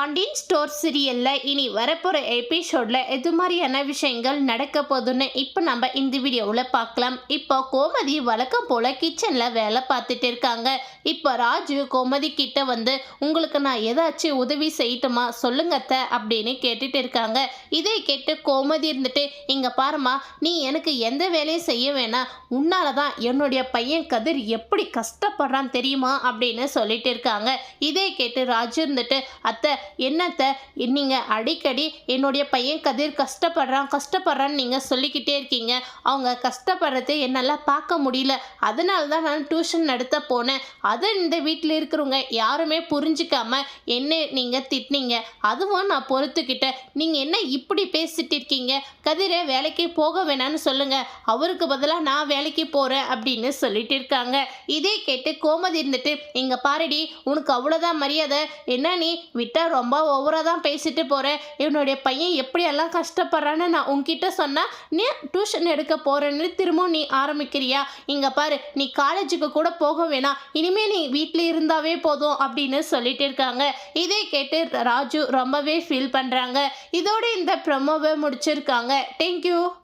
Pandian store சீரியலில் இனி வரப்போகிற எபிசோடில் எது மாதிரியான விஷயங்கள் நடக்க போகுதுன்னு இப்போ நம்ம இந்த வீடியோவில் பார்க்கலாம். இப்போ கோமதி வழக்கம் போல் கிச்சனில் வேலை பார்த்துட்டு இருக்காங்க. இப்போ ராஜு கோமதி கிட்ட வந்து உங்களுக்கு நான் ஏதாச்சும் உதவி செய்யட்டுமா? சொல்லுங்க அத்தை அப்படின்னு கேட்டுட்டு இருக்காங்க. இதை கேட்டு கோமதி இருந்துட்டு இங்கே பாருமா நீ எனக்கு எந்த வேலையும் செய்ய வேணாம். உன்னால தான் என்னுடைய பையன் கதிர் எப்படி கஷ்டப்படுறான் தெரியுமா? அப்படின்னு சொல்லிட்டு இருக்காங்க. இதை கேட்டு ராஜு இருந்துட்டு அத்தை என்னத்தை? நீங்கள் அடிக்கடி என்னுடைய பையன் கதிர் கஷ்டப்படுறான் கஷ்டப்படுறான்னு நீங்கள் சொல்லிக்கிட்டே இருக்கீங்க. அவங்க கஷ்டப்படுறதை என்னால் பார்க்க முடியல. அதனால தான் நான் டியூஷன் நடத்த போனேன். அதை இந்த வீட்டில் இருக்கிறவங்க யாருமே புரிஞ்சிக்காம என்ன நீங்கள் திட்டினீங்க. அதுவும் நான் பொறுத்துக்கிட்டேன். நீங்கள் என்ன இப்படி பேசிட்டு இருக்கீங்க? கதிரை வேலைக்கு போக வேணான்னு சொல்லுங்கள் அவருக்கு பதிலாக நான் வேலைக்கு போகிறேன் அப்படின்னு சொல்லிட்டு இருக்காங்க. இதே கேட்டு கோமதி இருந்துட்டு இங்கே பாருடி உனக்கு அவ்வளோதான் மரியாதை. என்ன நீ விட்டா ரொம்ப ஓவராக தான் பேசிட்டு போகிறேன் என்னுடைய பையன் எப்படியெல்லாம் கஷ்டப்படுறான்னு நான் உன்கிட்ட சொன்னால் நீ டியூஷன் எடுக்க போகிறேன்னு திரும்பவும் நீ ஆரம்பிக்கிறியா? இங்கே பாரு நீ காலேஜுக்கு கூட போக வேணாம். இனிமே நீ வீட்டில் இருந்தாவே போதும் அப்படின்னு சொல்லிட்டு இருக்காங்க. இதை கேட்டு ராஜு ரொம்பவே ஃபீல் பண்ணுறாங்க இதோட இந்த ப்ரமோவை முடிச்சிருக்காங்க. தேங்க்யூ